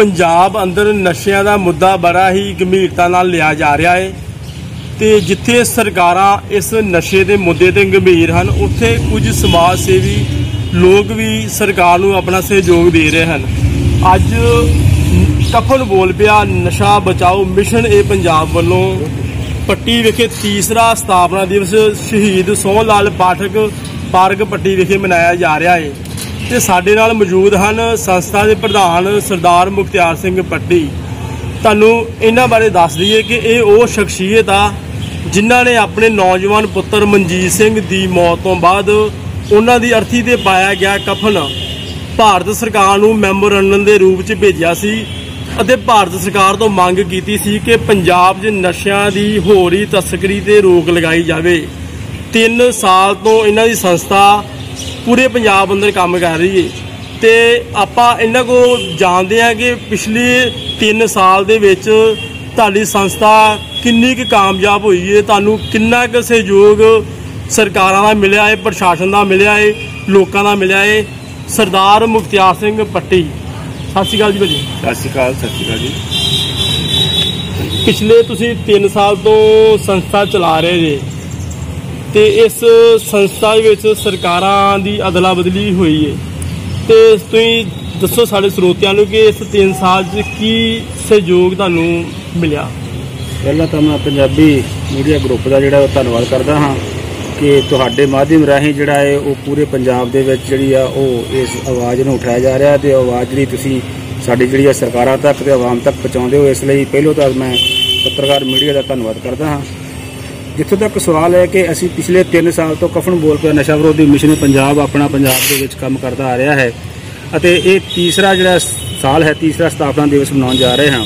ਪੰਜਾਬ ਅੰਦਰ ਨਸ਼ਿਆਂ ਦਾ ਮੁੱਦਾ ਬੜਾ ਹੀ ਗੰਭੀਰਤਾ ਨਾਲ ਲਿਆ ਜਾ ਰਿਹਾ ਹੈ ਤੇ ਜਿੱਥੇ ਸਰਕਾਰਾਂ ਇਸ ਨਸ਼ੇ ਦੇ ਮੁੱਦੇ ਤੇ ਗੰਭੀਰ ਹਨ, ਉੱਥੇ ਕੁਝ ਸਮਾਜ ਸੇਵੀ ਲੋਕ ਵੀ ਸਰਕਾਰ ਨੂੰ ਆਪਣਾ ਸਹਿਯੋਗ ਦੇ ਰਹੇ ਹਨ। ਅੱਜ ਕਫਨ ਬੋਲ ਪਿਆ, ਨਸ਼ਾ ਬਚਾਓ ਮਿਸ਼ਨ ਇਹ ਪੰਜਾਬ ਵੱਲੋਂ ਪੱਟੀ ਵਿਖੇ ਤੀਸਰਾ ਸਥਾਪਨਾ ਦਿਵਸ ਸ਼ਹੀਦ ਸੋਹਣ ਲਾਲ ਪਾਠਕ ਪਾਰਕ ਪੱਟੀ ਵਿਖੇ ਮਨਾਇਆ ਜਾ ਰਿਹਾ ਹੈ। ਤੇ ਸਾਡੇ ਨਾਲ ਮੌਜੂਦ ਹਨ ਸੰਸਥਾ ਦੇ ਪ੍ਰਧਾਨ ਸਰਦਾਰ ਮੁਖਤਿਆਰ ਸਿੰਘ ਪੱਟੀ। ਤੁਹਾਨੂੰ ਇਹਨਾਂ ਬਾਰੇ ਦੱਸ ਦਈਏ ਕਿ ਇਹ ਉਹ ਸ਼ਖਸੀਅਤ ਆ ਜਿਨ੍ਹਾਂ ਨੇ ਆਪਣੇ ਨੌਜਵਾਨ ਪੁੱਤਰ ਮਨਜੀਤ ਸਿੰਘ ਦੀ ਮੌਤ ਤੋਂ ਬਾਅਦ ਉਹਨਾਂ ਦੀ ਅਰਥੀ ਤੇ ਪਾਇਆ ਗਿਆ ਕਫਨ। ਭਾਰਤ ਸਰਕਾਰ ਨੂੰ ਮੈਮੋਰੰਡਮ ਦੇ ਰੂਪ 'ਚ ਭੇਜਿਆ ਸੀ ਅਤੇ ਭਾਰਤ ਸਰਕਾਰ ਤੋਂ ਮੰਗ ਕੀਤੀ ਸੀ ਕਿ ਪੰਜਾਬ 'ਚ ਨਸ਼ਿਆਂ ਦੀ ਹੋਰੀ ਤਸਕਰੀ ਤੇ ਰੋਕ ਲਗਾਈ ਜਾਵੇ। 3 ਸਾਲ ਤੋਂ ਇਹਨਾਂ ਦੀ ਸੰਸਥਾ ਪੂਰੇ ਪੰਜਾਬ ਅੰਦਰ ਕੰਮ ਕਰ ਰਹੀ ਹੈ ਤੇ ਆਪਾਂ ਇਹਨਾਂ ਕੋ ਜਾਣਦੇ ਹਾਂ ਕਿ ਪਿਛਲੇ 3 ਸਾਲ ਦੇ ਵਿੱਚ ਤੁਹਾਡੀ ਸੰਸਥਾ ਕਿੰਨੀ ਕੁ ਕਾਮਯਾਬ ਹੋਈ ਹੈ ਤੁਹਾਨੂੰ ਕਿੰਨਾ ਕੁ ਸਹਿਯੋਗ ਸਰਕਾਰਾਂ ਦਾ ਮਿਲਿਆ ਹੈ ਪ੍ਰਸ਼ਾਸਨ ਦਾ ਮਿਲਿਆ ਹੈ ਲੋਕਾਂ ਦਾ ਮਿਲਿਆ ਹੈ ਸਰਦਾਰ ਮੁਖਤਿਆਰ ਸਿੰਘ ਪੱਟੀ ਸਤਿ ਸ਼੍ਰੀ ਅਕਾਲ ਜੀ ਭਾਜੀ। ਸਤਿ ਸ਼੍ਰੀ ਅਕਾਲ ਸਤਿ ਸ਼੍ਰੀ ਅਕਾਲ ਜੀ। ਪਿਛਲੇ ਤੁਸੀਂ 3 ਸਾਲ ਤੋਂ ਸੰਸਥਾ ਚਲਾ ਰਹੇ ਜੇ। ਤੇ ਇਸ ਸੰਸਥਾ ਦੇ ਵਿੱਚ ਸਰਕਾਰਾਂ ਦੀ ਅਦਲਾ ਬਦਲੀ ਹੋਈ ਹੈ ਤੇ ਤੁਸੀਂ ਦੱਸੋ ਸਾਡੇ ਸਰੋਤਿਆਂ ਨੂੰ ਕਿ ਇਸ 3 ਸਾਲ 'ਚ ਕੀ ਸਹਿਯੋਗ ਤੁਹਾਨੂੰ ਮਿਲਿਆ? ਪਹਿਲਾਂ ਤਾਂ ਮੈਂ ਪੰਜਾਬੀ ਮੀਡੀਆ ਗਰੁੱਪ ਦਾ ਜਿਹੜਾ ਉਹ ਧੰਨਵਾਦ ਕਰਦਾ ਹਾਂ ਕਿ ਤੁਹਾਡੇ ਮਾਧਿਅਮ ਰਾਹੀਂ ਜਿਹੜਾ ਹੈ ਉਹ ਪੂਰੇ ਪੰਜਾਬ ਦੇ ਵਿੱਚ ਜਿਹੜੀ ਆ ਉਹ ਇਸ ਆਵਾਜ਼ ਨੂੰ ਉਠਾਇਆ ਜਾ ਰਿਹਾ ਤੇ ਆਵਾਜ਼ ਜਿਹੜੀ ਤੁਸੀਂ ਸਾਡੀ ਜਿਹੜੀ ਆ ਸਰਕਾਰਾਂ ਤੱਕ ਤੇ ਆਵਾਮ ਤੱਕ ਪਹੁੰਚਾਉਂਦੇ ਹੋ, ਇਸ ਲਈ ਪਹਿਲੋਂ ਤਾਂ ਮੈਂ ਪੱਤਰਕਾਰ ਮੀਡੀਆ ਦਾ ਧੰਨਵਾਦ ਕਰਦਾ ਹਾਂ। ਜਿੱਥੋਂ ਤੱਕ ਸਵਾਲ ਹੈ ਕਿ ਅਸੀਂ ਪਿਛਲੇ 3 ਸਾਲ ਤੋਂ ਕਫਨ ਬੋਲ ਪਿਆ ਨਸ਼ਾ ਵਿਰੋਧੀ ਮਿਸ਼ਨ ਪੰਜਾਬ ਆਪਣਾ ਪੰਜਾਬ ਦੇ ਵਿੱਚ ਕੰਮ ਕਰਦਾ ਆ ਰਿਹਾ ਹੈ ਅਤੇ ਇਹ ਤੀਸਰਾ ਜਿਹੜਾ ਸਾਲ ਹੈ, ਤੀਸਰਾ ਸਥਾਪਨਾ ਦਿਵਸ ਮਨਾਉਣ ਜਾ ਰਹੇ ਹਾਂ।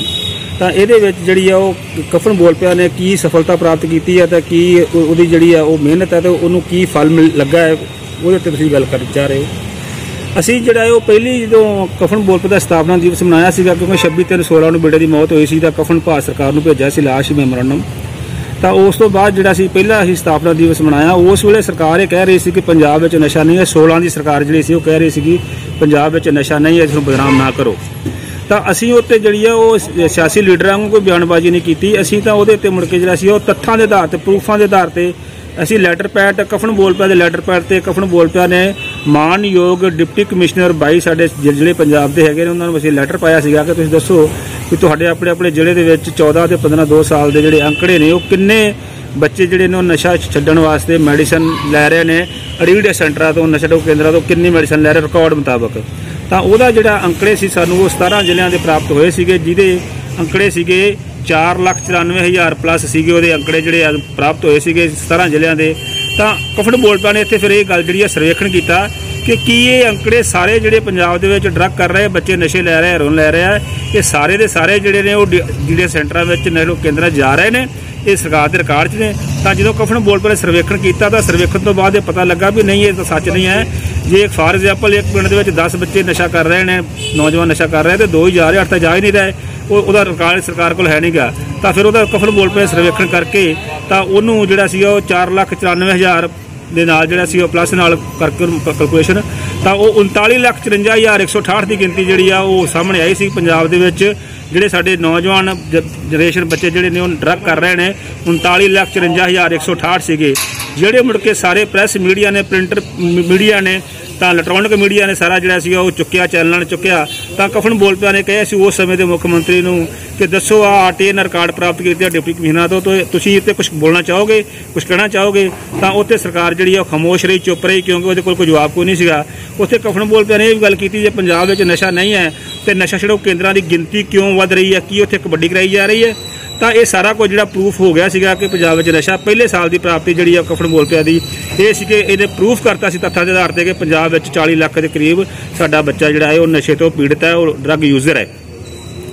ਤਾਂ ਇਹਦੇ ਵਿੱਚ ਜਿਹੜੀ ਆ ਉਹ ਕਫਨ ਬੋਲ ਪਿਆ ਨੇ ਕੀ ਸਫਲਤਾ ਪ੍ਰਾਪਤ ਕੀਤੀ ਹੈ ਤਾਂ ਕੀ ਉਹਦੀ ਜਿਹੜੀ ਆ ਉਹ ਮਿਹਨਤ ਹੈ ਤੇ ਉਹਨੂੰ ਕੀ ਫਲ ਮਿਲ, ਲੱਗਾ ਹੈ, ਉਹਦੇ ਤੇ ਤੁਸੀਂ ਗੱਲ ਕਰਨ ਚਾਹ ਰਹੇ ਹੋ। ਅਸੀਂ ਜਿਹੜਾ ਹੈ ਉਹ ਪਹਿਲੀ ਜਦੋਂ ਕਫਨ ਬੋਲ ਪਿਆ ਦਾ ਸਥਾਪਨਾ ਦਿਵਸ ਮਨਾਇਆ ਸੀਗਾ, ਕਿਉਂਕਿ 26 ਤਿੰਨ 16 ਨੂੰ ਬੇਟੇ ਦੀ ਮੌਤ ਹੋਈ ਸੀ, ਤਾਂ ਕਫਨ ਭਾਰਤ ਸਰਕਾਰ ਨੂੰ ਭੇਜਿਆ ਸੀ ਲਾਸ਼ ਮੈਮੋਰੰਡਮ। ਤਾਂ ਉਸ ਤੋਂ ਬਾਅਦ ਜਿਹੜਾ ਸੀ ਪਹਿਲਾ ਹੀ ਸਥਾਪਨਾ ਦਿਵਸ ਮਨਾਇਆ। ਉਸ ਵੇਲੇ ਸਰਕਾਰ ਇਹ ਕਹਿ ਰਹੀ ਸੀ ਕਿ ਪੰਜਾਬ ਵਿੱਚ ਨਸ਼ਾ ਨਹੀਂ ਹੈ। 16 ਦੀ ਸਰਕਾਰ ਜਿਹੜੀ ਸੀ ਉਹ ਕਹਿ ਰਹੀ ਸੀਗੀ, ਪੰਜਾਬ ਵਿੱਚ ਨਸ਼ਾ ਨਹੀਂ ਹੈ, ਇਸ ਨੂੰ ਬਦਨਾਮ ਨਾ ਕਰੋ। ਤਾਂ ਅਸੀਂ ਉੱਤੇ ਜਿਹੜੀ ਆ ਉਹ ਸਿਆਸੀ ਲੀਡਰਾਂ ਨੂੰ ਕੋਈ ਬਿਆਨਬਾਜ਼ੀ ਨਹੀਂ ਕੀਤੀ। ਅਸੀਂ ਤਾਂ ਉਹਦੇ ਉੱਤੇ ਮੁੜ ਕੇ ਜਿਹੜਾ ਸੀ ਉਹ ਤੱਥਾਂ ਦੇ ਆਧਾਰ ਤੇ, ਪ੍ਰੂਫਾਂ ਦੇ ਆਧਾਰ ਤੇ ਅਸੀਂ ਲੈਟਰ ਪੈਡ, ਕਫਨ ਬੋਲ ਪਿਆ ਦੇ ਲੈਟਰ ਪੈਡ ਤੇ ਕਫਨ ਬੋਲ ਪਿਆ ਨੇ। ਮਾਨਯੋਗ ਡਿਪਟੀ ਕਮਿਸ਼ਨਰ ਬਾਈ ਸਾਡੇ ਜਿਹੜੇ ਪੰਜਾਬ ਦੇ ਹੈਗੇ ਨੇ, ਉਹਨਾਂ ਨੂੰ ਅਸੀਂ ਲੈਟਰ ਪਾਇਆ ਸੀਗਾ ਕਿ ਤੁਸੀਂ ਦੱਸੋ ਕਿ ਤੁਹਾਡੇ ਆਪਣੇ ਆਪਣੇ ਜ਼ਿਲ੍ਹੇ ਦੇ ਵਿੱਚ 14 ਤੇ 15 2 ਸਾਲ ਦੇ ਜਿਹੜੇ ਅੰਕੜੇ ਨੇ, ਉਹ ਕਿੰਨੇ ਬੱਚੇ ਜਿਹੜੇ ਨੇ ਉਹ ਨਸ਼ਾ ਛੱਡਣ ਵਾਸਤੇ ਮੈਡੀਸਨ ਲੈ ਰਹੇ ਨੇ? ਰੀਡ ਸੈਂਟਰਾਂ ਤੋਂ, ਨਸ਼ਾ ਛਡਾਊ ਕੇਂਦਰਾਂ ਤੋਂ ਕਿੰਨੀ ਮੈਡੀਸਨ ਲੈ ਰਹੇ? ਰਿਕਾਰਡ ਮੁਤਾਬਕ। ਤਾਂ ਉਹਦਾ ਜਿਹੜਾ ਅੰਕੜੇ ਸੀ ਸਾਨੂੰ ਉਹ 17 ਜ਼ਿਲ੍ਹਿਆਂ ਦੇ ਪ੍ਰਾਪਤ ਹੋਏ ਸੀਗੇ, ਜਿਹਦੇ ਅੰਕੜੇ ਸੀਗੇ 494000 ਪਲੱਸ ਸੀਗੇ ਉਹਦੇ ਅੰਕੜੇ ਜਿਹੜੇ ਪ੍ਰਾਪਤ ਹੋਏ ਸੀਗੇ 17 ਜ਼ਿਲ੍ਹਿਆਂ ਦੇ। ਤਾਂ ਕਫਨ ਬੋਲਪਾ ਨੇ ਇੱਥੇ ਫਿਰ ਇਹ ਗੱਲ ਜਿਹੜੀ ਆ ਸਰਵੇਖਣ ਕੀਤਾ ਕਿ ਕੀ ਇਹ ਅੰਕੜੇ ਸਾਰੇ ਜਿਹੜੇ ਪੰਜਾਬ ਦੇ ਵਿੱਚ ਡਰੱਗ ਕਰ ਰਹੇ, ਬੱਚੇ ਨਸ਼ੇ ਲੈ ਰਹੇ ਹੈਰੋਨ ਲੈ ਰਹੇ ਆ ਇਹ ਸਾਰੇ ਦੇ ਸਾਰੇ ਜਿਹੜੇ ਨੇ ਉਹ ਡੀ- ਜਿਹੜੇ ਸੈਂਟਰਾਂ ਵਿੱਚ ਨਸ਼ਾ ਕੇਂਦਰਾਂ 'ਚ ਜਾ ਰਹੇ ਨੇ, ਇਹ ਸਰਕਾਰ ਦੇ ਰਿਕਾਰਡ 'ਚ ਨੇ। ਤਾਂ ਜਦੋਂ ਕਫਨ ਬੋਲਪਾ ਨੇ ਸਰਵੇਖਣ ਕੀਤਾ ਤਾਂ ਸਰਵੇਖਣ ਤੋਂ ਬਾਅਦ ਇਹ ਪਤਾ ਲੱਗਾ ਵੀ ਨਹੀਂ, ਇਹ ਤਾਂ ਸੱਚ ਨਹੀਂ ਹੈ। ਜੇ ਫਾਰ ਐਗਜ਼ਾਮਪਲ ਇੱਕ ਪਿੰਡ ਦੇ ਵਿੱਚ 10 ਬੱਚੇ ਨਸ਼ਾ ਕਰ ਰਹੇ ਨੇ, ਨੌਜਵਾਨ ਨਸ਼ਾ ਕਰ ਰਹੇ ਤੇ ਦੋ ਹੀ ਜਾ ਰਹੇ, ਅੱਠ ਤਾਂ ਜਾ ਹੀ ਨਹੀਂ ਰਹੇ, ਉਹ, ਉਹਦਾ ਰਿਕਾਰਡ ਸਰਕਾਰ ਕੋਲ ਹੈ ਨਹੀਂਗਾ। ਤਾਂ ਫਿਰ ਉਹਦਾ ਕਫਨ ਬੋਲ ਪਏ ਸਰਵੇਖਣ ਕਰਕੇ ਤਾਂ ਉਹਨੂੰ ਜਿਹੜਾ ਸੀ ਉਹ 494000 ਦੇ ਨਾਲ ਜਿਹੜਾ ਸੀ ਉਹ ਪਲੱਸ ਨਾਲ ਕਰਕੇ ਕੈਲਕੂਲੇਸ਼ਨ ਤਾਂ ਉਹ 3945168 ਦੀ ਗਿਣਤੀ ਜਿਹੜੀ ਆ ਉਹ ਸਾਹਮਣੇ ਆਈ ਸੀ ਪੰਜਾਬ ਦੇ ਵਿੱਚ। ਜਿਹੜੇ ਸਾਡੇ ਨੌਜਵਾਨ ਜਨਰੇਸ਼ਨ ਬੱਚੇ ਜਿਹੜੇ ਨੇ, ਉਹ ਡਰੱਗ ਕਰ ਰਹੇ ਨੇ। 3945168 ਸੀਗੇ। ਜਿਹੜੇ ਮੁੜ ਕੇ ਸਾਰੇ ਪ੍ਰੈਸ ਮੀਡੀਆ ਨੇ ਪ੍ਰਿੰਟਰ ਮੀਡੀਆ ਨੇ, ਤਾਂ ਇਲੈਕਟ੍ਰੋਨਿਕ ਮੀਡੀਆ ਨੇ ਸਾਰਾ ਜਿਹੜਾ ਸੀਗਾ, ਉਹ ਚੁੱਕਿਆ ਚੈਨਲਾਂ ਨੇ ਚੁੱਕਿਆ। ਤਾਂ ਕਫਨ ਬੋਲ ਪਿਆ ਨੇ ਕਿਹਾ ਸੀ, ਉਸ ਸਮੇਂ ਦੇ ਮੁੱਖ ਮੰਤਰੀ ਨੂੰ ਕਿ ਦੱਸੋ ਆ ਆਰਟੀਐਨ ਰਿਕਾਰਡ ਪ੍ਰਾਪਤ ਕੀਤੇ ਡਿਪਟੀ ਕਮਿਸ਼ਨਰ ਤੋਂ, ਤੇ ਤੁਸੀਂ ਇੱਥੇ ਕੁਝ ਬੋਲਣਾ ਚਾਹੋਗੇ ਕੁਝ ਕਹਿਣਾ ਚਾਹੋਗੇ? ਤਾਂ ਉੱਥੇ ਸਰਕਾਰ ਜਿਹੜੀ ਆ, ਉਹ ਖਾਮੋਸ਼ ਰਹੀ, ਚੁੱਪ ਰਹੀ, ਕਿਉਂਕਿ ਉਹਦੇ ਕੋਲ ਕੋਈ ਜਵਾਬ ਕੋਈ ਨਹੀਂ ਸੀਗਾ। ਉੱਥੇ ਕਫਨ ਬੋਲ ਪਿਆ ਨੇ ਇਹ ਵੀ ਗੱਲ ਕੀਤੀ, ਜੇ ਪੰਜਾਬ ਵਿੱਚ ਨਸ਼ਾ ਨਹੀਂ ਹੈ, ਤੇ ਨਸ਼ਾ ਛਡਾਊ ਕੇਂਦਰਾਂ ਦੀ ਗਿਣਤੀ ਕਿਉਂ ਵੱਧ ਰਹੀ ਹੈ, ਕੀ ਉੱਥੇ ਕਬੱਡੀ ਕਰਾਈ ਜਾ ਰਹੀ ਹੈ? ਤਾਂ ਇਹ ਸਾਰਾ ਕੁਝ ਜਿਹੜਾ ਪ੍ਰੂਫ ਹੋ ਗਿਆ ਸੀਗਾ ਕਿ ਪੰਜਾਬ ਵਿੱਚ ਨਸ਼ਾ ਪਹਿਲੇ ਸਾਲ ਦੀ ਪ੍ਰਾਪਤੀ ਜਿਹੜੀ ਆ ਕਫਨ ਬੋਲ ਪਿਆ ਦੀ, ਇਹ ਸੀ ਕਿ ਇਹਨੇ ਪ੍ਰੂਫ ਕਰਤਾ ਸੀ ਤੱਥਾਂ ਦੇ ਆਧਾਰ ਤੇ ਕਿ ਪੰਜਾਬ ਵਿੱਚ 40 ਲੱਖ ਦੇ ਕਰੀਬ ਸਾਡਾ ਬੱਚਾ ਜਿਹੜਾ ਹੈ, ਉਹ ਨਸ਼ੇ ਤੋਂ ਪੀੜਤ ਹੈ, ਉਹ ਡਰੱਗ ਯੂਜ਼ਰ ਹੈ।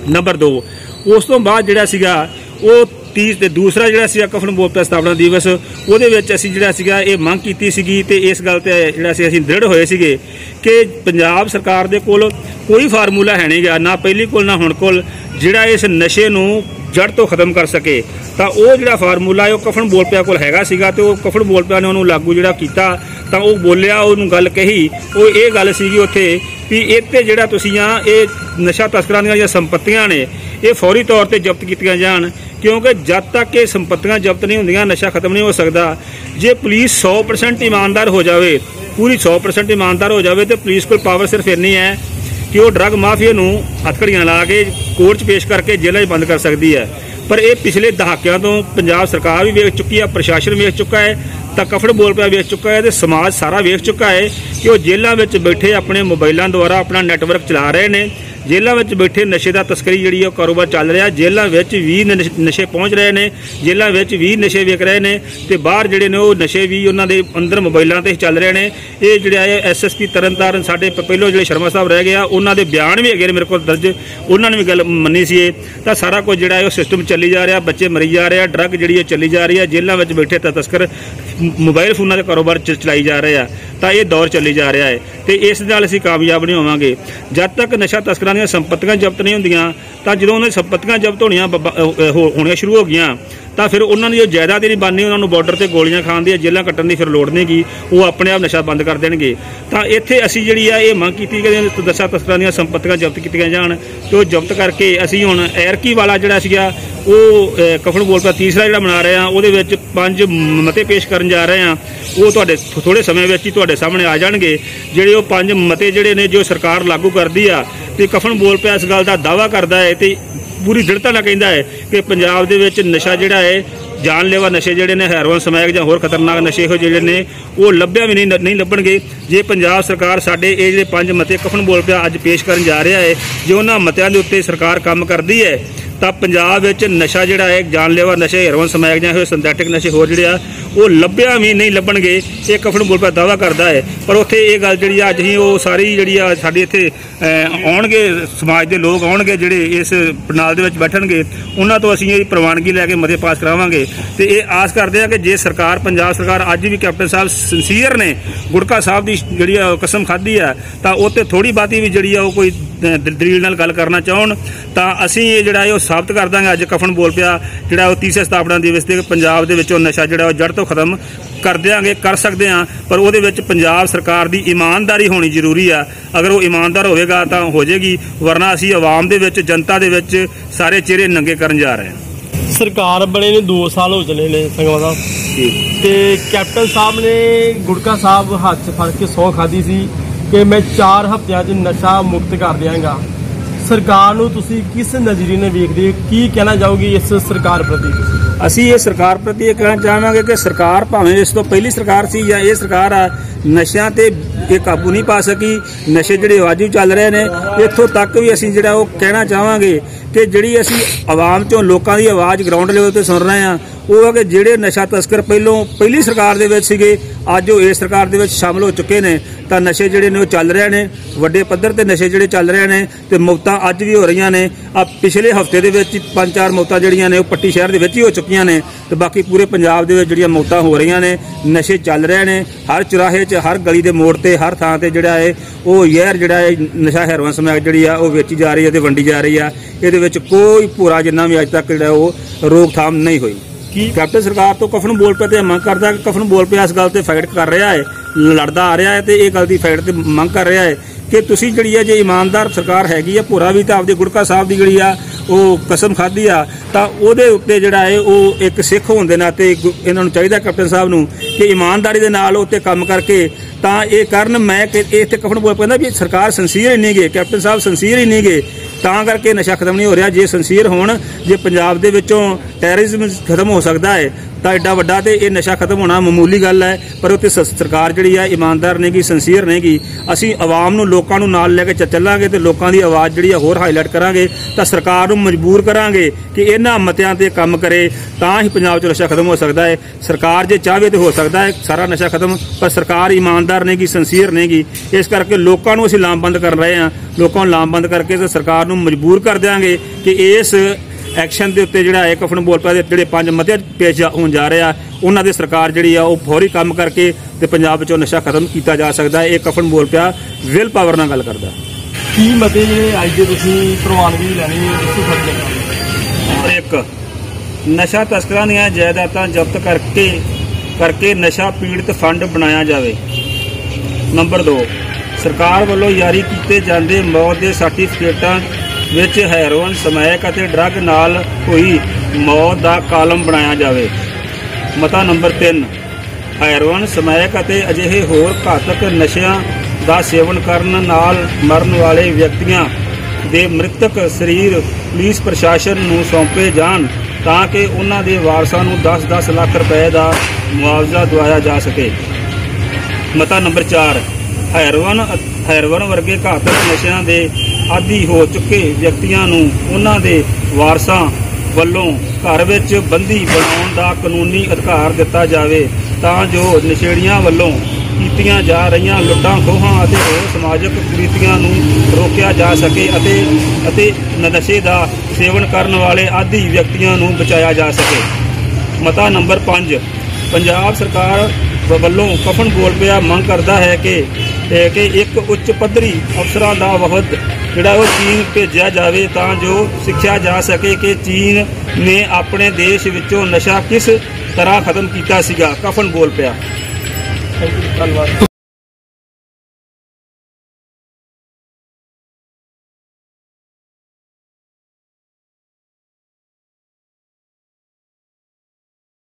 ਨੰਬਰ 2 ਉਸ ਤੋਂ ਬਾਅਦ ਜਿਹੜਾ ਸੀਗਾ, ਉਹ 30 ਤੇ ਦੂਸਰਾ ਜਿਹੜਾ ਸੀਗਾ ਕਫਨ ਬੋਲ ਪਿਆ ਸਥਾਪਨਾ ਦਿਵਸ, ਉਹਦੇ ਵਿੱਚ ਅਸੀਂ ਜਿਹੜਾ ਸੀਗਾ ਇਹ ਮੰਗ ਕੀਤੀ ਸੀਗੀ ਤੇ ਇਸ ਗੱਲ ਤੇ ਜਿਹੜਾ ਸੀ ਅਸੀਂ ਦ੍ਰਿੜ ਹੋਏ ਸੀਗੇ ਕਿ ਪੰਜਾਬ ਸਰਕਾਰ ਦੇ ਕੋਲ ਕੋਈ ਫਾਰਮੂਲਾ ਹੈ ਨਹੀਂਗਾ, ਨਾ ਪਹਿਲੀ ਕੋਲ ਨਾ ਹੁਣ ਕੋਲ, ਜਿਹੜਾ ਇਸ ਨਸ਼ੇ ਨੂੰ ਜੜ ਤੋਂ ਖਤਮ ਕਰ ਸਕੇ। ਤਾਂ ਉਹ ਜਿਹੜਾ ਫਾਰਮੂਲਾ ਹੈ, ਉਹ ਕਫਨ ਬੋਲ ਪਿਆ ਕੋਲ ਹੈਗਾ ਸੀਗਾ ਤੇ ਉਹ ਕਫਨ ਬੋਲ ਪਿਆ ਨੇ ਉਹਨੂੰ ਲਾਗੂ ਜਿਹੜਾ ਕੀਤਾ, ਤਾਂ ਉਹ ਬੋਲਿਆ, ਉਹਨੂੰ ਗੱਲ ਕਹੀ, ਉਹ ਇਹ ਗੱਲ ਸੀਗੀ ਉੱਥੇ ਵੀ ਇੱਥੇ ਜਿਹੜਾ ਤੁਸੀਂ ਆ, ਇਹ ਨਸ਼ਾ ਤਸਕਰਾਂ ਦੀਆਂ ਜਿਹੜੀਆਂ ਸੰਪਤੀਆਂ ਨੇ, ਇਹ ਫੌਰੀ ਤੌਰ ਤੇ ਜ਼ਬਤ ਕੀਤੀਆਂ ਜਾਣ ਕਿਉਂਕਿ ਜਦ ਤੱਕ ਇਹ ਸੰਪਤੀਆਂ ਜ਼ਬਤ ਨਹੀਂ ਹੁੰਦੀਆਂ, ਨਸ਼ਾ ਖਤਮ ਨਹੀਂ ਹੋ ਸਕਦਾ। ਜੇ ਪੁਲਿਸ 100% ਇਮਾਨਦਾਰ ਹੋ ਜਾਵੇ, ਪੂਰੀ 100% ਇਮਾਨਦਾਰ ਹੋ ਜਾਵੇ, ਤੇ ਪੁਲਿਸ ਕੋਲ ਪਾਵਰ ਸਿਰਫ ਇੰਨੀ ਹੈ ਕਿ ਉਹ ਡਰੱਗ ਮਾਫੀਆ ਨੂੰ ਹੱਥਕੜੀਆਂ ਲਾ ਕੇ ਕੋਰਟ 'ਚ ਪੇਸ਼ ਕਰਕੇ ਜੇਲ੍ਹਾਂ 'ਚ ਬੰਦ ਕਰ ਸਕਦੀ ਹੈ। ਪਰ ਇਹ ਪਿਛਲੇ ਦਹਾਕਿਆਂ ਤੋਂ ਪੰਜਾਬ ਸਰਕਾਰ ਵੀ ਵੇਖ ਚੁੱਕੀ ਹੈ, ਪ੍ਰਸ਼ਾਸਨ ਵੇਖ ਚੁੱਕਾ ਹੈ ਤਾਂ ਕਫੜ ਬੋਲ ਪਿਆ ਵੇਖ ਚੁੱਕਾ ਹੈ ਤੇ ਸਮਾਜ ਸਾਰਾ ਵੇਖ ਚੁੱਕਾ ਹੈ ਕਿ ਉਹ ਜੇਲ੍ਹਾਂ ਵਿੱਚ ਬੈਠੇ ਆਪਣੇ ਮੋਬਾਈਲਾਂ ਦੁਆਰਾ ਆਪਣਾ ਨੈਟਵਰਕ ਚਲਾ ਰਹੇ ਨੇ। ਜੇਲ੍ਹਾਂ ਵਿੱਚ ਬੈਠੇ ਨਸ਼ੇ ਦਾ ਤਸਕਰੀ ਜਿਹੜੀ ਉਹ ਕਾਰੋਬਾਰ ਚੱਲ ਰਿਹਾ। ਜੇਲ੍ਹਾਂ ਵਿੱਚ ਵੀ ਨਸ਼- ਨਸ਼ੇ ਪਹੁੰਚ ਰਹੇ ਨੇ। ਜੇਲ੍ਹਾਂ ਵਿੱਚ ਵੀ ਨਸ਼ੇ ਵਿਕ ਰਹੇ ਨੇ ਤੇ ਬਾਹਰ ਜਿਹੜੇ ਨੇ ਉਹ ਨਸ਼ੇ ਵੀ ਉਹਨਾਂ ਦੇ ਅੰਦਰ ਮੋਬਾਈਲਾਂ ਤੇ ਚੱਲ ਰਹੇ ਨੇ। ਇਹ ਜਿਹੜਾ ਹੈ ਐਸਐਸਪੀ ਤਰਨਤਾਰਨ ਸਾਡੇ ਪ- ਪਹਿਲੋਂ ਜਿਹੜੇ ਸ਼ਰਮਾ ਸਾਹਿਬ ਰਹਿ ਗਏ ਆ, ਉਹਨਾਂ ਦੇ ਬਿਆਨ ਵੀ ਹੈਗੇ ਨੇ ਮੇਰੇ ਕੋਲ ਦਰਜ। ਉਹਨਾਂ ਨੇ ਵੀ ਗੱਲ ਮੰਨੀ ਸੀ ਇਹ। ਤਾਂ ਸਾਰਾ ਕੁਝ ਜਿਹੜਾ ਹੈ ਉਹ ਸਿਸਟਮ ਚੱਲੀ ਜਾ ਰਿਹਾ। ਬੱਚੇ ਮਰੀ ਜਾ ਰਹੇ ਆ ਡਰੱਗ ਜਿਹੜੀ ਉਹ ਚੱਲੀ ਜਾ ਰਹੀ ਹੈ। ਜੇਲ੍ਹਾਂ ਵਿੱਚ ਬੈਠੇ ਤਾਂ ਤਸਕਰ ਮੋਬਾਈਲ ਫੋਨਾਂ ਦੇ ਕਾਰੋਬਾਰ ਚ ਚਲਾਈ ਜਾ ਰਹੇ ਆ, ਤਾਂ ਇਹ ਦੌਰ ਚੱਲੀ ਜਾ ਰਿਹਾ ਹੈ ਤੇ ਇਸ ਨਾਲ ਅਸੀਂ ਕਾਮਯਾਬ ਨਹੀਂ ਹੋਵਾਂਗੇ। ਜਦ ਤੱਕ ਨਸ਼ਾ ਤਸਕਰਾਂ ਦੀਆਂ ਸੰਪਤੀਆਂ ਜ਼ਬਤ ਨਹੀਂ ਹੁੰਦੀਆਂ, ਤਾਂ ਜਦੋਂ ਉਹਨਾਂ ਦੀਆਂ ਸੰਪਤੀਆਂ ਜ਼ਬਤ ਹੋਣੀਆਂ ਬ- ਬ- ਅਹ, ਹੋ- ਹੋਣੀਆਂ ਸ਼ੁਰੂ ਹੋ ਗਈਆਂ ਤਾਂ ਫਿਰ ਉਹਨਾਂ ਦੀ ਜੋ ਜਾਇਦਾਦ ਨਹੀਂ ਬਣਨੀ ਉਹਨਾਂ ਨੂੰ ਬਾਰਡਰ ਤੇ ਗੋਲੀਆਂ ਖਾਣ ਦੀ ਜੇਲ੍ਹਾਂ ਕੱਟਣ ਦੀ ਫਿਰ ਲੋੜ ਨਹੀਂ ਗੀ ਉਹ ਆਪਣੇ ਆਪ ਨਸ਼ਾ ਬੰਦ ਕਰ ਦੇਣਗੇ। ਤਾਂ ਇੱਥੇ ਅਸੀਂ ਜਿਹੜੀ ਆ ਇਹ ਮੰਗ ਕੀਤੀ ਕਿ ਦਸਾਂ ਤਸਕਰਾਂ ਦੀਆਂ ਸੰਪਤੀਆਂ ਜ਼ਬਤ ਕੀਤੀਆਂ ਜਾਣ ਤੇ ਉਹ ਜ਼ਬਤ ਕਰਕੇ ਅਸੀਂ ਹੁਣ ਐਰਕੀ ਵਾਲਾ ਜਿਹੜਾ ਸੀਗਾ ਉਹ ਅਹ, ਕਫਨ ਬੋਲ ਪਿਆ ਤੀਸਰਾ ਜਿਹੜਾ ਬਣਾ ਰਹੇ ਆ ਉਹਦੇ ਵਿੱਚ ਪੰਜ ਮਤੇ ਪੇਸ਼ ਕਰਨ ਜਾ ਰਹੇ ਆ। ਉਹ ਤੁਹਾਡੇ ਥੋੜੇ ਸਮੇਂ ਵਿੱਚ ਹੀ ਤੁਹਾਡੇ ਸਾਹਮਣੇ ਆ ਜਾਣਗੇ। ਜਿਹੜੇ ਉਹ ਪੰਜ ਮਤੇ ਜਿਹੜੇ ਨੇ ਜੋ ਸਰਕਾਰ ਲਾਗੂ ਕਰਦੀ ਆ ਤੇ ਕਫਨ ਬੋਲ ਪਿਆ ਇਸ ਗੱਲ ਦਾ ਦਾਵਾ ਕਰਦਾ ਹੈ ਤੇ ਪੂਰੀ ਦ੍ਰਿੜਤਾ ਨਾਲ ਕਹਿੰਦਾ ਹੈ ਕਿ ਪੰਜਾਬ ਦੇ ਵਿੱਚ ਨਸ਼ਾ ਜਿਹੜਾ ਹੈ, ਜਾਨਲੇਵਾ ਨਸ਼ੇ ਜਿਹੜੇ ਨੇ, ਹੈਰੋਇਨ ਸਮੈਕ ਜਾਂ ਹੋਰ ਖਤਰਨਾਕ ਨਸ਼ੇ ਇਹੋ ਜਿਹੜੇ ਨੇ, ਉਹ ਲੱਭਿਆ ਵੀ ਨਹੀਂ ਨਹੀਂ ਲੱਭਣਗੇ। ਜੇ ਪੰਜਾਬ ਸਰਕਾਰ ਸਾਡੇ ਇਹ ਜਿਹੜੇ ਪੰਜ ਮਤੇ ਕਫਨ ਬੋਲ ਪਿਆ ਅੱਜ ਪੇਸ਼ ਕਰਨ ਜਾ ਰਿਹਾ ਹੈ, ਜੇ ਉਹਨਾਂ ਮਤਿਆਂ ਦੇ ਉੱਤੇ ਸਰਕਾਰ ਕੰਮ ਕਰਦੀ ਹੈ ਤਾਂ ਪੰਜਾਬ ਵਿੱਚ ਨਸ਼ਾ ਜਿਹੜਾ ਹੈ, ਜਾਨਲੇਵਾ ਨਸ਼ੇ, ਹੈਰੋਇਨ ਸਮੈਕ ਜਾਂ ਹੋਏ ਸਿੰਥੈਟਿਕ ਨਸ਼ੇ ਹੋਰ ਜਿਹੜੇ ਆ, ਉਹ ਲੱਭਿਆ ਵੀ ਨਹੀਂ ਲੱਭਣਗੇ। ਇਹ ਕਫਨ ਬੋਲ ਪਿਆ ਦਾਵਾ ਕਰਦਾ ਹੈ। ਪਰ ਉੱਥੇ ਇਹ ਗੱਲ ਜਿਹੜੀ ਆ, ਅੱਜ ਹੀ ਉਹ ਸਾਰੀ ਜਿਹੜੀ ਆ, ਸਾਡੇ ਇੱਥੇ ਆਉਣਗੇ, ਸਮਾਜ ਦੇ ਲੋਕ ਆਉਣਗੇ ਜਿਹੜੇ ਇਸ ਪੰਡਾਲ ਦੇ ਵਿੱਚ ਬੈਠਣਗੇ, ਉਹਨਾਂ ਤੋਂ ਅਸੀਂ ਇਹ ਪ੍ਰਵਾਨਗੀ ਲੈ ਕੇ ਮਤੇ ਪਾਸ ਕਰਾਵਾਂਗੇ। ਤੇ ਇਹ ਆਸ ਕਰਦੇ ਹਾਂ ਕਿ ਜੇ ਸਰਕਾਰ, ਪੰਜਾਬ ਸਰਕਾਰ ਅੱਜ ਵੀ ਕੈਪਟਨ ਸਾਹਿਬ ਸਿੰਸੀਅਰ ਨੇ, ਗੁੜਕਾ ਸਾਹਿਬ ਦੀ ਜਿਹੜੀ ਆ ਉਹ ਕਸਮ ਖਾਧੀ ਆ, ਤਾਂ ਉਹ ਤੇ ਥੋੜੀ ਬਾਤੀ ਵੀ ਜਿਹੜੀ ਆ ਉਹ ਕੋਈ ਦਲੀਲ ਨਾਲ ਗੱਲ ਕਰਨਾ ਚਾਹਣ ਤਾਂ ਅਸੀਂ ਇਹ ਜਿਹੜਾ ਹੈ ਉਹ ਸਾਬਤ ਕਰ ਦਾਂਗੇ। ਅੱਜ ਕਫਨ ਬੋਲ ਪਿਆ ਜਿਹੜਾ ਉਹ ਤੀਸਰੇ ਸਥਾਪਨਾ ਦਿਵਸ ਤੇ ਪੰਜਾਬ ਦੇ ਵਿੱਚੋਂ ਨਸ਼ਾ ਜਿਹੜਾ ਉਹ ਜੜ ਤੋਂ ਖਤਮ ਕਰ ਦਿਆਂਗੇ ਕਰ ਸਕਦੇ ਆ ਪਰ ਉਹਦੇ ਵਿੱਚ ਪੰਜਾਬ ਸਰਕਾਰ ਦੀ ਇਮਾਨਦਾਰੀ ਹੋਣੀ ਜ਼ਰੂਰੀ ਆ। ਅਗਰ ਉਹ ਇਮਾਨਦਾਰ ਹੋਵੇਗਾ ਤਾਂ ਹੋ ਜਾਏਗੀ ਵਰਨਾ ਅਸੀਂ ਆਵਾਮ ਦੇ ਵਿੱਚ ਜਨਤਾ ਦੇ ਵਿੱਚ ਸਾਰੇ ਚਿਹਰੇ ਨੰਗੇ ਕਰਨ ਜਾ ਰਹੇ ਹਾਂ। ਸਰਕਾਰ ਬਣੇ ਨੇ 2 ਸਾਲ ਹੋ ਚਲੇ ਨੇ ਸੰਗਵਾ ਸਾਹਿਬ ਤੇ ਕੈਪਟਨ ਸਾਹਿਬ ਨੇ ਗੁੜਕਾ ਸਾਹਿਬ ਹੱਥ ਫੜ ਕੇ ਸੌ ਖਾਦੀ ਸੀ। ਕਿ ਮੈਂ 4 ਹਫ਼ਤਿਆਂ 'ਚ ਨਸ਼ਾ ਮੁਕਤ ਕਰ ਦਿਆਂਗਾ। ਸਰਕਾਰ ਨੂੰ ਤੁਸੀਂ ਕਿਸ ਨਜ਼ਰੀਏ ਨਾਲ ਵੇਖਦੇ ਹੋ? ਕੀ ਕਹਿਣਾ ਚਾਹੋਗੇ ਇਸ ਸਰਕਾਰ ਪ੍ਰਤੀ? ਅਸੀਂ ਇਹ ਸਰਕਾਰ ਪ੍ਰਤੀ ਇਹ ਕਹਿਣਾ ਚਾਹਾਂਗੇ ਕਿ ਸਰਕਾਰ ਭਾਵੇਂ ਇਸ ਤੋਂ ਪਹਿਲੀ ਸਰਕਾਰ ਸੀ ਜਾਂ ਇਹ ਸਰਕਾਰ ਆ, ਨਸ਼ਿਆਂ ਤੇ ਇਹ ਕਾਬੂ ਨਹੀਂ ਪਾ ਸਕੀ। ਨਸ਼ੇ ਜਿਹੜੇ ਵਾਜੂ ਚੱਲ ਰਹੇ ਨੇ, ਇੱਥੋਂ ਤੱਕ ਵੀ ਅਸੀਂ ਜਿਹੜਾ ਉਹ ਕਹਿਣਾ ਚਾਹਾਂਗੇ ਕਿ ਜਿਹੜੀ ਅਸੀਂ ਆਵਾਮ ਚੋਂ ਲੋਕਾਂ ਦੀ ਆਵਾਜ਼ ਗਰਾਊਂਡ ਲੈਵਲ ਤੇ ਸੁਣ ਰਹੇ ਆ ਉਹ ਹੈ ਕਿ ਜਿਹੜੇ ਨਸ਼ਾ ਤਸਕਰ ਪਹਿਲੋਂ ਪਹਿਲੀ ਸਰਕਾਰ ਦੇ ਵਿੱਚ ਸੀਗੇ, ਅੱਜ ਉਹ ਇਸ ਸਰਕਾਰ ਦੇ ਵਿੱਚ ਸ਼ਾਮਲ ਹੋ ਚੁੱਕੇ ਨੇ। ਤਾਂ ਨਸ਼ੇ ਜਿਹੜੇ ਨੇ ਉਹ ਚੱਲ ਰਹੇ ਨੇ, ਵੱਡੇ ਪੱਧਰ ਤੇ ਨਸ਼ੇ ਜਿਹੜੇ ਚੱਲ ਰਹੇ ਨੇ ਤੇ ਮੌਤਾਂ ਅੱਜ ਵੀ ਹੋ ਰਹੀਆਂ ਨੇ। ਆ ਪਿਛਲੇ ਹਫ਼ਤੇ ਦੇ ਵਿੱਚ ਪੰਜ ਚਾਰ ਮੌਤਾਂ ਜਿਹੜੀਆਂ ਨੇ, ਉਹ ਪੱਟੀ ਸ਼ਹਿਰ ਦੇ ਵਿੱਚ ਹੀ ਹੋ ਚੁੱਕੀਆਂ ਨੇ। ਤੇ ਬਾਕੀ ਪੂਰੇ ਪੰਜਾਬ ਦੇ ਵਿੱਚ ਜਿਹੜੀਆਂ ਮੌਤਾਂ ਹੋ ਰਹੀਆਂ ਨੇ, ਨਸ਼ੇ ਚੱਲ ਰਹੇ ਨੇ। ਹਰ ਚੁਰਾਹੇ 'ਚ, ਹਰ ਗਲੀ ਦੇ ਮੋੜ ਤੇ, ਹਰ ਥਾਂ ਤੇ ਜਿਹੜਾ ਹੈ ਉਹ ਜ਼ਹਿਰ ਜਿਹੜਾ ਹੈ ਨਸ਼ਾ ਹੈਰੋਇਨ ਸਮੈਕ ਜਿਹੜੀ ਆ, ਉਹ ਵੇਚੀ ਜਾ ਰਹੀ ਹੈ ਤੇ ਵੰਡੀ ਜਾ ਰਹੀ ਆ। ਇਹਦੇ ਵਿੱਚ ਕੋਈ ਪੂਰਾ ਜਿੰਨਾ ਵੀ ਅੱਜ ਤੱਕ ਜਿਹੜਾ ਉਹ ਰੋਕਥਾਮ ਨਹੀਂ ਹੋਈ। ਕੀ ਕੈਪਟਨ ਸਰਕਾਰ ਤੋਂ ਕਫਨ ਬੋਲ ਪਿਆ ਤੇ ਮੰਗ ਕਰਦਾ ਕਿ ਕਫਨ ਬੋਲ ਪਿਆ ਇਸ ਗੱਲ ਤੇ ਫਾਈਟ ਕਰ ਰਿਹਾ ਹੈ ਲੜਦਾ ਆ ਰਿਹਾ ਹੈ ਤੇ ਇਹ ਗੱਲ ਦੀ ਫਾਈਟ ਤੇ ਮੰਗ ਕਰ ਰਿਹਾ ਹੈ ਕਿ ਤੁਸੀਂ ਜਿਹੜੀ ਹੈ ਜੇ ਇਮਾਨਦਾਰ ਸਰਕਾਰ ਹੈਗੀ ਆ ਭੋਰਾ ਵੀ ਤਾਂ ਆਪਦੇ ਗੁੜਕਾ ਸਾਹਿਬ ਦੀ ਜਿਹੜੀ ਆ ਉਹ ਕਸਮ ਖਾਧੀ ਆ ਤਾਂ ਉਹਦੇ ਉੱਤੇ ਜਿਹੜਾ ਹੈ ਉਹ ਇੱਕ ਸਿੱਖ ਹੋਣ ਦੇ ਨਾਤੇ ਇਹਨਾਂ ਨੂੰ ਚਾਹੀਦਾ ਕੈਪਟਨ ਸਾਹਿਬ ਨੂੰ ਕਿ ਇਮਾਨਦਾਰੀ ਦੇ ਨਾਲ ਉੱਤੇ ਕੰਮ ਕਰਕੇ ਤਾਂ ਇਹ ਕਰਨ ਮੈਂ ਕਿ ਇਹ ਕਫਨ ਬੋਲ ਪੈਂਦਾ ਵੀ ਸਰਕਾਰ ਸੰਸੀਅਰ ਹੀ ਨਹੀਂ ਗੇ ਕੈਪਟਨ ਸਾਹਿਬ ਸੰਸੀਅਰ ਹੀ ਨਹੀਂ ਗੇ ਤਾਂ ਕਰਕੇ ਨਸ਼ਾ ਖਤਮ ਨਹੀਂ ਹੋ ਰਿਹਾ। ਜੇ ਸੰਸੀਅਰ ਹੋਣ, ਜੇ ਪੰਜਾਬ ਦੇ ਵਿੱਚੋਂ ਟੈਰਰਿਜ਼ਮ ਖਤਮ ਹੋ ਸਕਦਾ ਹੈ ਤਾਂ ਐਡਾ ਵੱਡਾ ਤੇ ਇਹ ਨਸ਼ਾ ਖਤਮ ਹੋਣਾ ਮਾਮੂਲੀ ਗੱਲ ਹੈ, ਪਰ ਉੱਤੇ ਸ- ਸਰਕਾਰ ਜਿਹੜੀ ਆ, ਇਮਾਨਦਾਰ ਨੇਗੀ ਸੰਸੀਅਰ ਨੇਗੀ। ਅਸੀਂ ਆਵਾਮ ਨੂੰ ਲੋਕਾਂ ਨੂੰ ਨਾਲ ਲੈ ਕੇ ਚ- ਚੱਲਾਂਗੇ ਤੇ ਲੋਕਾਂ ਦੀ ਆਵਾਜ਼ ਜਿਹੜੀ ਆ, ਹੋਰ ਹਾਈਲਾਈਟ ਕਰਾਂਗੇ। ਤਾਂ ਸਰਕਾਰ ਨੂੰ ਮਜਬੂਰ ਕਰਾਂਗੇ ਕਿ ਇਹਨਾਂ ਮਤਿਆਂ ਤੇ ਕੰਮ ਕਰੇ, ਤਾਂ ਹੀ ਪੰਜਾਬ 'ਚ ਨਸ਼ਾ ਖਤਮ ਹੋ ਸਕਦਾ ਹੈ। ਸਰਕਾਰ ਜੇ ਚਾਹਵੇ ਤੇ ਹੋ ਸਕਦਾ ਹੈ, ਸਾਰਾ ਨਸ਼ਾ ਖਤਮ, ਪਰ ਸਰਕਾਰ ਇਮਾਨਦਾਰ ਨੇਗੀ ਸੰਸੀਅਰ ਨੇਗੀ। ਇਸ ਕਰਕੇ ਲੋਕਾਂ ਨੂੰ ਅਸੀਂ ਲਾਮਬੰਦ ਕਰ ਰਹੇ ਹਾਂ। ਲੋਕਾਂ ਨੂੰ ਲਾਮਬੰਦ ਕਰਕੇ ਤੇ ਸਰਕਾਰ ਨੂੰ ਮਜਬੂਰ ਕਰ ਦਿਆਂਗੇ ਕਿ ਇਸ ਐਕਸ਼ਨ ਦੇ ਉੱਤੇ ਜਿਹੜਾ ਬੋਲ ਪਿਆ ਦੇ ਜਿਹੜੇ ਪੰਜ ਮਤੇ ਪੇਸ਼ ਹੋਣ ਜਾ ਰਹੇ ਆ ਉਹਨਾਂ ਦੇ ਸਰਕਾਰ ਜਿਹੜੀ ਆ ਉਹ ਫੌਰੀ ਕੰਮ ਕਰਕੇ ਤੇ ਪੰਜਾਬ ਵਿੱਚੋਂ ਨਸ਼ਾ ਖਤਮ ਕੀਤਾ ਜਾ ਸਕਦਾ ਹੈ। ਇਹ ਕਫਨ ਬੋਲ ਪਿਆ ਵਿਲ ਪਾਵਰ ਨਾਲ ਗੱਲ ਕਰਦਾ। ਕੀ ਮਤੇ ਜਿਹੜੇ ਅੱਜ ਦੇ ਤੁਸੀਂ ਪ੍ਰਵਾਨਗੀ ਲੈਣੀ ਹੈ ਸਾਡੇ ਨਾਲ ਨੰਬਰ 1 ਨਸ਼ਾ ਤਸਕਰਾਂ ਦੀਆਂ ਜਾਇਦਾਦਾਂ ਜ਼ਬਤ ਕਰਕੇ ਕਰਕੇ ਨਸ਼ਾ ਪੀੜਤ ਫੰਡ ਬਣਾਇਆ ਜਾਵੇ। ਨੰਬਰ 2 ਸਰਕਾਰ ਵੱਲੋਂ ਜਾਰੀ ਕੀਤੇ ਜਾਂਦੇ ਮੌਤ ਦੇ ਸਰਟੀਫਿਕੇਟਾਂ ਵਿੱਚ ਹੈਰੋਇਨ, ਸਮੈਕ ਅਤੇ ਡਰੱਗ ਨਾਲ ਹੋਈ ਮੌਤ ਦਾ ਕਾਲਮ ਬਣਾਇਆ ਜਾਵੇ। ਮਤਾ ਨੰਬਰ 3 ਹੈਰੋਇਨ, ਸਮੈਕ ਅਤੇ ਅਜਿਹੇ ਹੋਰ ਘਾਤਕ ਨਸ਼ਿਆਂ ਦਾ ਸੇਵਨ ਕਰਨ ਨਾਲ ਮਰਨ ਵਾਲੇ ਵਿਅਕਤੀਆਂ ਦੇ ਮ੍ਰਿਤਕ ਸਰੀਰ ਪੁਲਿਸ ਪ੍ਰਸ਼ਾਸਨ ਨੂੰ ਸੌਂਪੇ ਜਾਣ ਤਾਂ ਕਿ ਉਹਨਾਂ ਦੇ ਵਾਰਸਾਂ ਨੂੰ 10-10 ਲੱਖ ਰੁਪਏ ਦਾ ਮੁਆਵਜ਼ਾ ਦਿਵਾਇਆ ਜਾ ਸਕੇ। ਮਤਾ ਨੰਬਰ 4 ਹੈਰੋਇਨ ਹੈਰੋਇਨ ਵਰਗੇ ਘਾਤਕ ਨਸ਼ਿਆਂ ਦੇ ਆਦੀ ਹੋ ਚੁੱਕੇ ਵਿਅਕਤੀਆਂ ਨੂੰ ਉਹਨਾਂ ਦੇ ਵਾਰਸਾਂ ਵੱਲੋਂ ਘਰ ਵਿੱਚ ਬੰਦੀ ਬਣਾਉਣ ਦਾ ਕਾਨੂੰਨੀ ਅਧਿਕਾਰ ਦਿੱਤਾ ਜਾਵੇ, ਤਾਂ ਜੋ ਨਸ਼ੇੜੀਆਂ ਵੱਲੋਂ ਕੀਤੀਆਂ ਜਾ ਰਹੀਆਂ ਲੁੱਟਾਂ, ਖੋਹਾਂ ਅਤੇ ਹੋਰ ਸਮਾਜਿਕ ਕੁਰੀਤੀਆਂ ਨੂੰ ਰੋਕਿਆ ਜਾ ਸਕੇ ਅਤੇ ਅਤੇ ਨਸ਼ੇ ਦਾ ਸੇਵਨ ਕਰਨ ਵਾਲੇ ਆਦੀ ਵਿਅਕਤੀਆਂ ਨੂੰ ਬਚਾਇਆ ਜਾ ਸਕੇ। ਮਤਾ ਨੰਬਰ 5 ਪੰਜਾਬ ਸਰਕਾਰ ਵੱਲੋਂ ਕਫਨ ਬੋਲ ਪਿਆ ਮੰਗ ਕਰਦਾ ਹੈ ਕਿ ਕਿ ਇੱਕ ਉੱਚ ਪੱਧਰੀ ਅਫਸਰਾਂ ਦਾ ਵਫਦ ਜਿਹੜਾ ਉਹ ਚੀਨ ਭੇਜਿਆ ਜਾਵੇ ਤਾਂ ਜੋ ਸਿੱਖਿਆ ਜਾ ਸਕੇ ਕਿ ਚੀਨ ਨੇ ਆਪਣੇ ਦੇਸ਼ ਵਿੱਚੋਂ ਨਸ਼ਾ ਕਿਸ ਤਰ੍ਹਾਂ ਖਤਮ ਕੀਤਾ ਸੀਗਾ? ਕਫਨ ਬੋਲ ਪਿਆ। ਧੰਨਵਾਦ।